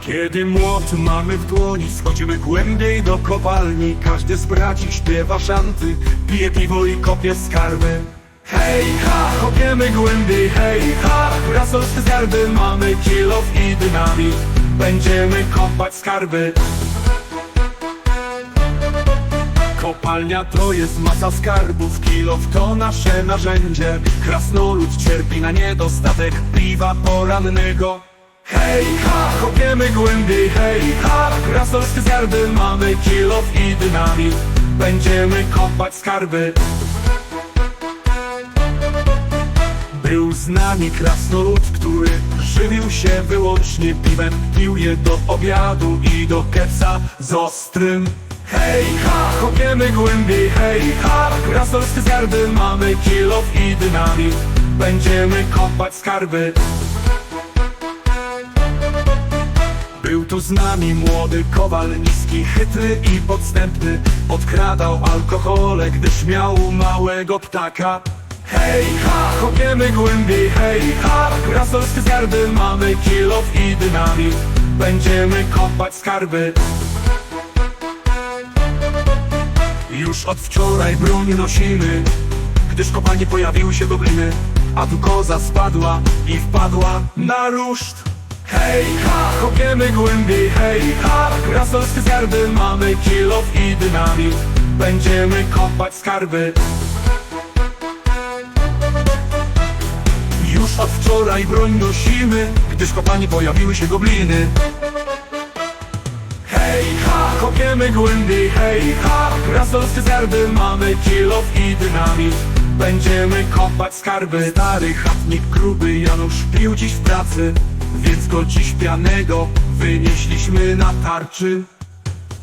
Kiedy młot mamy w dłoni, schodzimy głębiej do kopalni. Każdy z braci śpiewa szanty, pije piwo i kopie skarby. Hej ha, kopiemy głębiej, hej ha. Rasolskie skarby mamy, kilof i dynamit. Będziemy kopać skarby Kopalnia to jest masa skarbów, kilof to nasze narzędzie. Krasnolud cierpi na niedostatek piwa porannego. Hej ha, kopiemy głębiej, hej ha. Krasnoludzkie skarby mamy, kilof i dynamit. Będziemy kopać skarby. Był z nami krasnolud, który żywił się wyłącznie piwem. Pił je do obiadu i do kepsa z ostrym. Hej ha, kopiemy głębiej, hej ha Krasnoludzkie skarby mamy, kilof i dynamit. Będziemy kopać skarby. Był tu z nami młody kowal, niski, chytry i podstępny. Odkradał alkohole, gdyż miał małego ptaka. Hej ha, kopiemy głębiej, hej ha. Krasnoludzkie skarby mamy, kilof i dynamit. Będziemy kopać skarby Już od wczoraj broń nosimy Gdyż w pojawiły się gobliny A tu koza spadła i wpadła na ruszt. Hej ha, kopiemy głębiej, hej ha. Krasnoludzkie skarby mamy, kilof i dynamit. Będziemy kopać skarby. Już od wczoraj broń nosimy Gdyż w pojawiły się gobliny kopiemy głębiej, hej ha. Krasnoludzkie skarby mamy, kilof i dynamit. Będziemy kopać skarby Stary chatnik gruby Janusz pił dziś w pracy. Więc go dziś pianego wynieśliśmy na tarczy.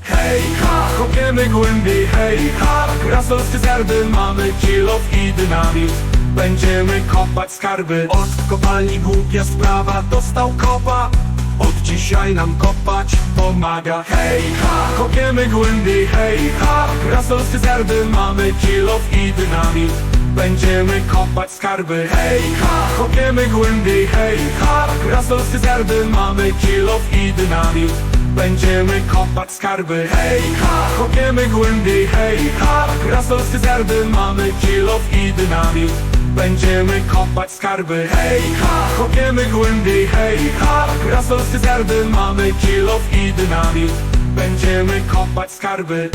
Hej ha, kopiemy głębiej, hej ha. Krasnoludzkie skarby mamy, kilof i dynamit. Będziemy kopać skarby. Od kopalni głupia sprawa dostał kopa od dzisiaj nam kopać pomaga. Hej ha, kopiemy głębiej, hej ha Krasnoludzkie skarby mamy, kilof i dynamit. Będziemy kopać skarby. Hej ha, kopiemy głębiej, hej ha Krasnoludzkie skarby mamy, kilof i dynamit. Będziemy kopać skarby. Hej ha, kopiemy głębiej, hej ha Krasnoludzkie skarby mamy, kilof i dynamit Będziemy kopać skarby Hej ha, kopiemy głębiej, hej ha. Krasnoludzkie skarby mamy, kilof i dynamit. Będziemy kopać skarby